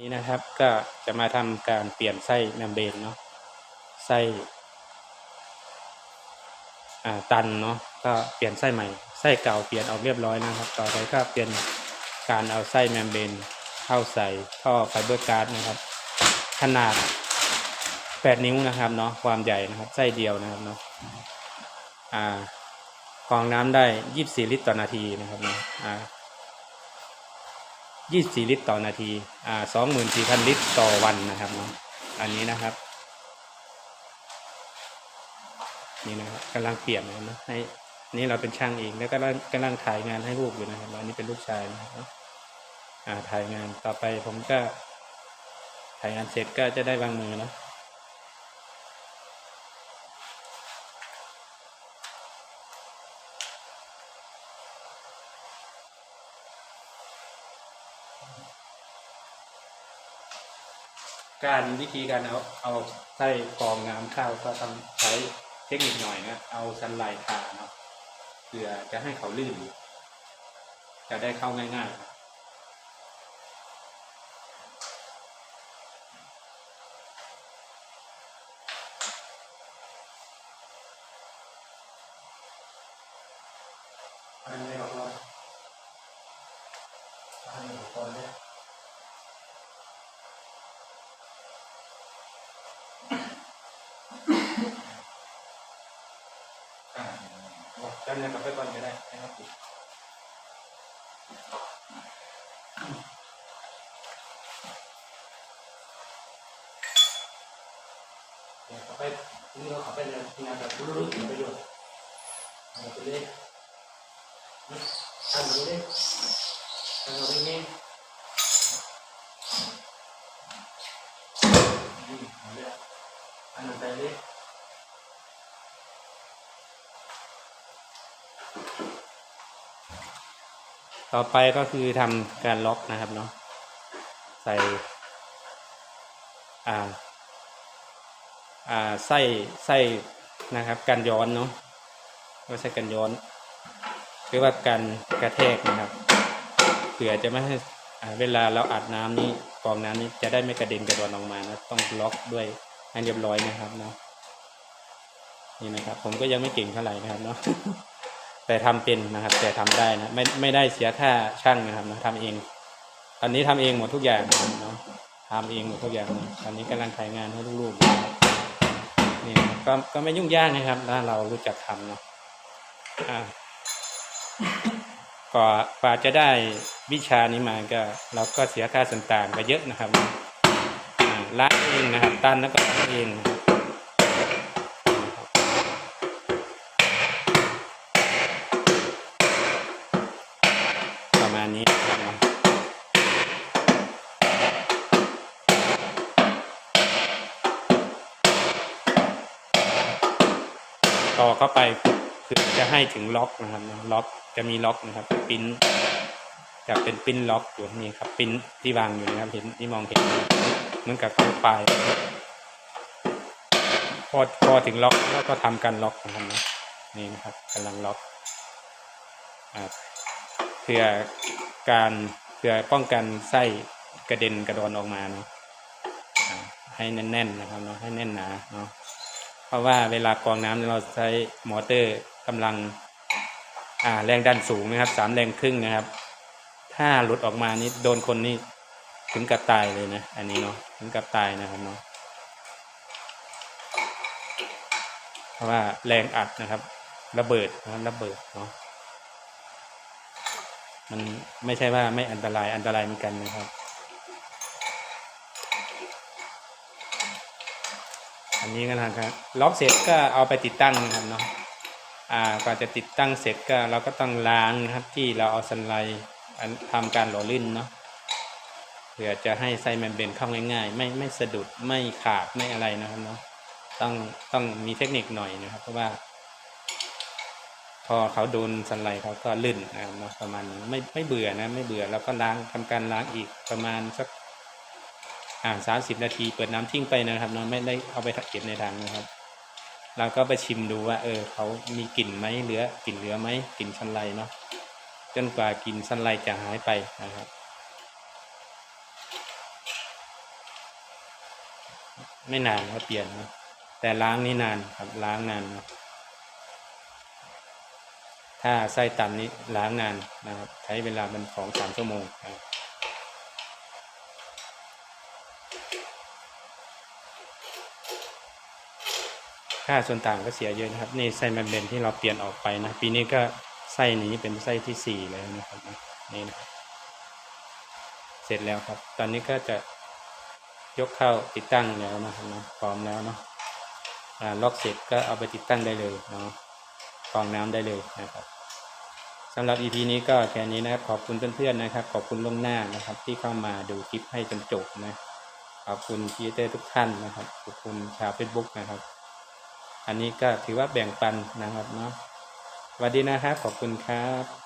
นี้นะครับก็จะมาทำการเปลี่ยนไส้แมมเบนเนาะไส้ตันเนาะก็เปลี่ยนไส้ใหม่ไส้เก่าเปลี่ยนออกเรียบร้อยนะครับ ต่อไปก็เปลี่ยนการเอาไส้แมมเบนเข้าใส่ท่อไฟเบอร์การ์ดนะครับ ขนาด 8 นิ้วนะครับเนาะความใหญ่นะครับไส้เดียวนะครับเนาะอ่ากรองน้ำได้ 24 ลิตรต่อนาทีนะครับเนาะอ่า 24 ลิตรต่อนาทีอ่า24,000 ลิตรต่อวันนะครับเนาะอันนี้นะครับ นี่นะครับกำลังเปลี่ยนนะให้นี่เราเป็นช่างเองแล้วก็กำลังกำลังถ่ายงานให้ลูกอยู่นะครับวอันนี้เป็นลูกชายนะครับอ่าถ่ายงานต่อไปผมก็ถ่ายงานเสร็จก็จะได้วางมือนะ การวิธีการเอาเอาไส้กรองน้ำเข้าก็ต้องใช้เทคนิคหน่อยนะเอาสันไลท์ทาเนาะเพื่อจะให้เขาลื่น จะได้เข้าง่ายๆอันนี้ก็อันนี้อุปกรณ์เนี่ยอ่า บอกด้านในกับไปก่อน ต่อไปก็คือทำการล็อกนะครับเนาะใส่อ่าอ่าไส้ไส้นะครับการย้อนเนาะไม่ใช่การย้อนหรือว่าการกระแทกนะครับเผื่อจะไม่ให้เวลาเราอัดน้ำนี้กองน้ำนี้จะได้ไม่กระเด็นกระดอนออกมานะต้องล็อกด้วยให้เรียบร้อยนะครับเนาะนี่นะครับ ผมก็ยังไม่เก่งเท่าไหร่นะครับเนาะ แต่ทำเป็นนะครับ แต่ทำได้นะไม่ไม่ได้เสียค่าช่างนะครับนะทำเองตอนนี้ทำเองหมดทุกอย่างเนาะทำเองหมดทุกอย่างนะตอนนี้กำลังถ่ายงานให้ลูกๆนี่ก็ก็ไม่ยุ่งยากนะครับถ้าเรารู้จักทำเนาะอ่าก่อกว่าจะได้วิชานี้มาก็ เราก็เสียค่าส่วนต่างไปเยอะนะครับล้างเองนะครับตันแล้วก็ล้างเอง ณนี้ต่อเข้าไปคือจะให้ถึงล็อกนะครับล็อกจะมีล็อกนะครับปิ้นจะเป็นปิ้นล็อกอยู่นี่ครับปิ้นที่วางอยู่นะครับเห็นที่มองเห็นเหมือนกับเข้าปลายพอพอถึงล็อกแล้วก็ทำการล็อกนะครับนะนี่นะครับกำลังล็อกอ่า เพื่อการเพื่อป้องกันไส้กระเด็นกระดอนออกมาเนาะให้แน่นๆนะครับเนาะให้แน่นหนาเนาะเพราะว่าเวลากรองน้ำเราใช้มอเตอร์กำลังอ่าแรงดันสูงนะครับสามแรงครึ่งนะครับ ถ้าหลุดออกมานี่โดนคนนี่ถึงกับตายเลยนะ อันนี้เนาะถึงกับตายนะครับเนาะเพราะว่าแรงอัดนะครับ ระเบิดนะระเบิดเนาะ มันไม่ใช่ว่าไม่อันตรายอันตรายเหมือนกันนะครับ อันนี้ก็นะครับล็อกเสร็จก็เอาไปติดตั้งนะครับเนาะอ่ากว่าจะติดตั้งเสร็จก็เราก็ต้องล้างนะครับที่เราเอาสันไลทำการหล่อลื่นเนาะเพื่อจะให้ไส้แมมเบนเข้าง่ายๆ ไม่ไม่สะดุดไม่ขาดไม่อะไรนะครับเนาะต้องต้องมีเทคนิคหน่อยนะครับ เพราะว่า พอเขาโดนสันไลเขาก็ลื่นนะครับประมาณนี้ไม่ไม่เบื่อนะไม่เบื่อแล้วก็ล้างทำการล้างอีกประมาณสักอ่าสามสิบนาทีเปิดน้ำทิ้งไปนะครับเนาะไม่ได้เอาไปเก็บในถังนะครับเราก็ไปชิมดูว่า เออเขามีกลิ่นไหมเหลือกลิ่นเหลือไหมกลิ่นสันไลเนาะจนกว่ากลิ่นสันไลจะหายไปนะครับ ไม่นานก็เปลี่ยนนะแต่ล้างนี่นานครับล้างนานนะ ถ้าไส้ตันนี้ล้างนานนะครับ ใช้เวลามันสองสามชั่วโมงนะครับค่าส่วนต่างก็เสียเยอะนะครับ นี่ไส้แมมเบนที่เราเปลี่ยนออกไปนะ ปีนี้ก็ไส้นี้เป็นไส้ที่สี่แล้วนะครับนี่นะครับ เสร็จแล้วครับ ตอนนี้ก็จะยกเข้าติดตั้งแล้วนะครับนะพร้อมแล้วเนาะล็อกเสร็จก็เอาไปติดตั้งได้เลยเนาะกรองน้ำได้เลยนะครับ สำหรับ EP นี้ก็แค่นี้นะครับ ขอบคุณเพื่อนๆนะครับ ขอบคุณล่วงหน้านะครับ ที่เข้ามาดูคลิปให้จนจบนะ ขอบคุณพีเตอร์ทุกท่านนะครับ ขอบคุณชาว Facebook นะครับ อันนี้ก็ถือว่าแบ่งปันนะครับเนาะสวัสดีนะครับ ขอบคุณครับ